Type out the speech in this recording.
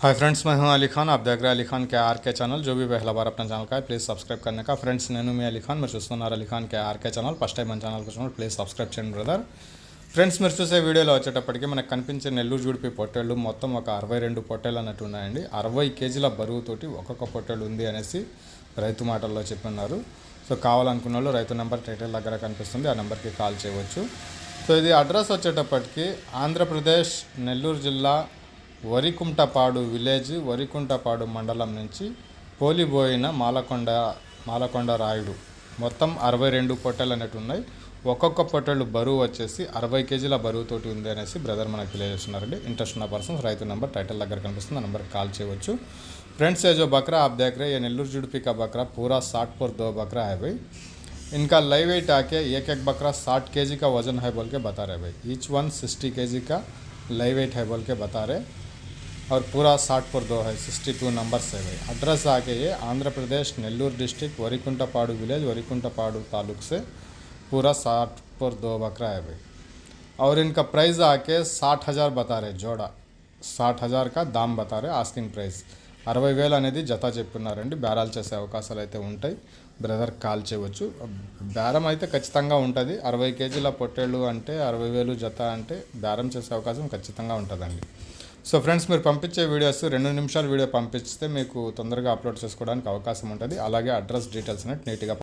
Hi friends मैं हूं अली खान आप देख रहे हैं अली खान के आर के चैनल जो भी पहला बार अपना ఛానల్ का है ప్లీజ్ సబ్స్క్రైబ్ करने का ఫ్రెండ్స్ నేను మీ అలీ ఖాన్ మీరు చూస్తున్నారు Ali Khan K RK channel first time మన ఛానల్కి వచ్చినప్పుడు ప్లీజ్ సబ్స్క్రైబ్ చేయండి బ్రదర్ ఫ్రెండ్స్ మీరు చూసే వీడియోలో వచ్చేటప్పటికి మనకు కనిపించే నెల్లూరు జుడిపి పొట్టేళ్ళు మొత్తం ఒక అరవై రెండు పొట్టేళ్ళు అన్నట్టు ఉన్నాయండి అరవై కేజీల బరువుతోటి ఒక్కొక్క పొట్టేళ్ళు ఉంది అనేసి రైతు మాటల్లో చెప్పన్నారు సో కావాలనుకున్న వాళ్ళు రైతు నెంబర్ టైటిల్ దగ్గర కనిపిస్తుంది ఆ నెంబర్కి కాల్ చేయవచ్చు సో ఇది అడ్రస్ వచ్చేటప్పటికి ఆంధ్రప్రదేశ్ నెల్లూరు జిల్లా వరికుంటపాడు విలేజ్ వరికుంటపాడు మండలం నుంచి పోలిబోయిన మాలకొండ మాలకొండ రాయుడు మొత్తం అరవై రెండు పొట్టెలు అనేవి ఉన్నాయి ఒక్కొక్క పొట్టెలు బరువు వచ్చేసి అరవై కేజీల బరువుతోటి ఉంది అనేసి బ్రదర్ మనకు తెలియజేస్తున్నారండి ఇంట్రెస్ట్ ఉన్న పర్సన్స్ రైతు నెంబర్ టైటిల్ దగ్గర కనిపిస్తుంది ఆ నెంబర్కి కాల్ చేయవచ్చు फ्रेंड्स ये जो बकरा आप देख रहे हैं ये नेल्लूर जुड़पी का बकरा पूरा साठ पर दो बकरा है भाई इनका लाइव वेट आके एक एक बकरा साठ के का वजन है बोल के बता रहे भाई ईच वन सिक्सटी के का लाइव वेट है बोल के बता रहे और पूरा साठ पर दो है सिक्सटी टू नंबर्स है भाई एड्रेस आके ये आंध्र प्रदेश नेल्लूर डिस्ट्रिक्ट वरिकुंटपाड़ू विलेज वरिकुंटपाड़ू तालुक से पूरा साठ पर दो बकरा है भाई और इनका प्राइस आके साठ हज़ार बता रहे जोड़ा సాట్ హజార్ కా దామ్ బతారే ఆస్కింగ్ ప్రైస్ అరవై వేలు అనేది జత చెప్పున్నారండి బేరాలు చేసే అవకాశాలు అయితే ఉంటాయి బ్రదర్ కాల్ చేయవచ్చు బేరం అయితే ఖచ్చితంగా ఉంటుంది అరవై కేజీల పొట్టేళ్ళు అంటే అరవై వేలు జత అంటే బేరం చేసే అవకాశం ఖచ్చితంగా ఉంటుందండి సో ఫ్రెండ్స్ మీరు పంపించే వీడియోస్ రెండు నిమిషాల వీడియో పంపిస్తే మీకు తొందరగా అప్లోడ్ చేసుకోవడానికి అవకాశం ఉంటుంది. అలాగే అడ్రస్ డీటెయిల్స్ అనేది నీట్గా